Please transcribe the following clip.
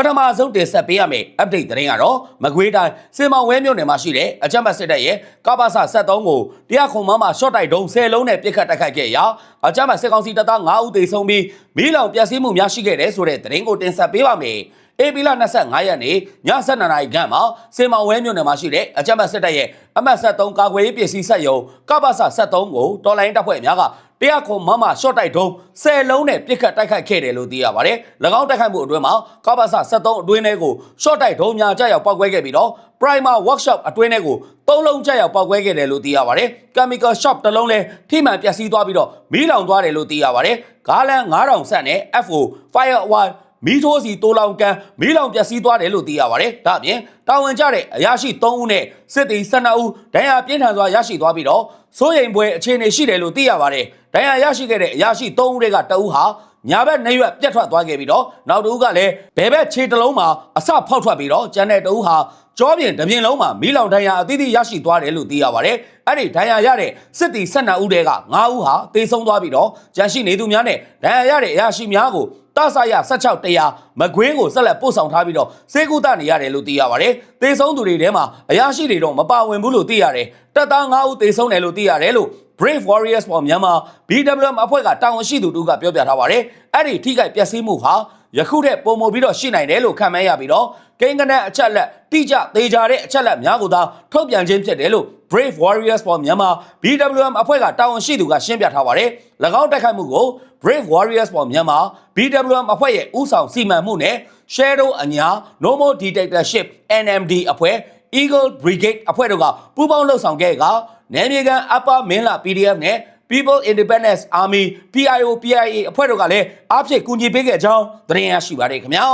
ပထမဆုံးတင်ဆက်ပေးရမယ့် update သတင်းကတော့မကွေးတိုင်းစင်မောင်ဝဲမြို့နယ်မှာရှိတဲ့အကြမ်းဖက်စစ်တပ်ရဲ့ကပ္ပစ73ကိုတရားခုံမမှာ short တိုက်ဒုံ10လုံးနဲ့ပြစ်ခတ်တိုက်ခိုက်ခဲ့ရာအကြမ်းဖက်စစ်ကောင်စီတပ်သား9ဦးသေဆုံးပြီးမိလောင်ပျက်စီးမှုများရှိခဲ့တဲ့ဆိုတဲ့သတင်းကိုတင်ဆက်ပေးပါမယ်။ဧပြီလ25ရက်နေ့ည7:00နာရီခန့်မှာစေမောင်ဝဲမြို့နယ်မှာရှိတဲ့အကြမ်းဖက်စစ်တပ်ရဲ့အမတ်73ကာကွယ်ရေးပစ္စည်းဆက်ယုံကပ္ပစ73ကိုတော်လိုင်းတပ်ဖွဲ့များက တရားခွန်မမရှော့တိုက်တုံး10လုံးနဲ့ပြစ်ခတ်တိုက်ခိုက်ခဲ့တယ်လို့သိရပါတယ်။၎င်းတိုက်ခိုက်မှုအတွင်းမှာကပ္ပစ73အတွင်းထဲကိုရှော့တိုက်တုံးများကြောက်ရောက်ပောက်ကွဲခဲ့ပြီးတော့ Primer Workshop အတွင်းထဲကိုသုံးလုံးကြောက်ရောက်ပောက်ကွဲခဲ့တယ်လို့သိရပါတယ်။ Chemical Shop တစ်လုံးလည်းထိမှန်ပျက်စီးသွားပြီးတော့မီးလောင်သွားတယ်လို့သိရပါတယ်။ဂါလန်9000ဆန့်နဲ့ FO Firewall မီးထိုးစီတိုးလောင်ကန်မီးလောင်ပျက်စီးသွားတယ်လို့သိရပါတယ်။ဒါအပြင်တာဝန်ကျတဲ့အရာရှိ3ဦးနဲ့စစ်သည်12ဦးဒဏ်ရာပြင်းထန်စွာရရှိသွားပြီးတော့စိုးရိမ်ပွဲအခြေအနေရှိတယ်လို့သိရပါတယ်။ဒဏ်ရာရရှိခဲ့တဲ့အရာရှိ3ဦးတွေကတအူးဟာညာဘက်နေရွက်ပြတ်ထွက်သွားခဲ့ပြီးတော့နောက်တဦးကလည်းဘဲဘက်ခြေတစ်လုံးမှာအစဖောက်ထွက်ပြီးတော့ကျန်တဲ့တဦးဟာကြောပြင်တစ်ပြင်လုံးမှာမီးလောင်ဒဏ်ရာအသီးသီးရရှိသွားတယ်လို့သိရပါတယ်။အဲ့ဒီဒဏ်ရာရတဲ့စစ်သည်12ဦးတည်းက9ဦးဟာတေဆုံးသွားပြီးတော့ကြန့်ရှိနေသူများနဲ့ဒဏ်ရာရတဲ့အရာရှိများကို တဆရ16တရားမကွင်းကိုဆက်လက်ပို့ဆောင်ထားပြီးတော့စေကူတနေရတယ်လို့သိရပါတယ်။တေဆုံးသူတွေထဲမှာအရာရှိတွေတော့မပါဝင်ဘူးလို့သိရတယ်။တပ်သား9ဦးတေဆုံးတယ်လို့သိရတယ်လို့ Brave Warriors for Myanmar BWM အဖွဲ့ကတာဝန်ရှိသူတို့ကပြောပြထားပါတယ်။အဲ့ဒီထိခိုက်ပျက်စီးမှုဟာယခုထက်ပုံမပြီးတော့ရှိနိုင်တယ်လို့ခံမှန်းရပြီးတော့ကိန်းကနက်အချက်လက်တိကျသေးကြတဲ့အချက်လက်များကိုသာထုတ်ပြန်ခြင်းဖြစ်တယ်လို့ Brave Warriors for Myanmar BWM အဖွဲ့ကတာဝန်ရှိသူကရှင်းပြထားပါတယ်။၎င်းတိုက်ခိုက်မှုကို Brave Warriors for Myanmar BWM အဖွဲ့ရဲ့ဥဆောင်စီမံမှုနဲ့ Shadow အညာ No More Dictatorship NMD အဖွဲ့ Eagle Brigade အဖွဲ့တို့ကပူးပေါင်းလှုပ်ဆောင်ခဲ့ကနယ်မြေကန် Upper Mainla PDF နဲ့ People Independence Army PIO PIA အဖွဲ့တို့ကလည်းအားဖြည့်ကူညီပေးခဲ့ကြောင်းသတင်းရရှိပါတယ်ခင်ဗျာ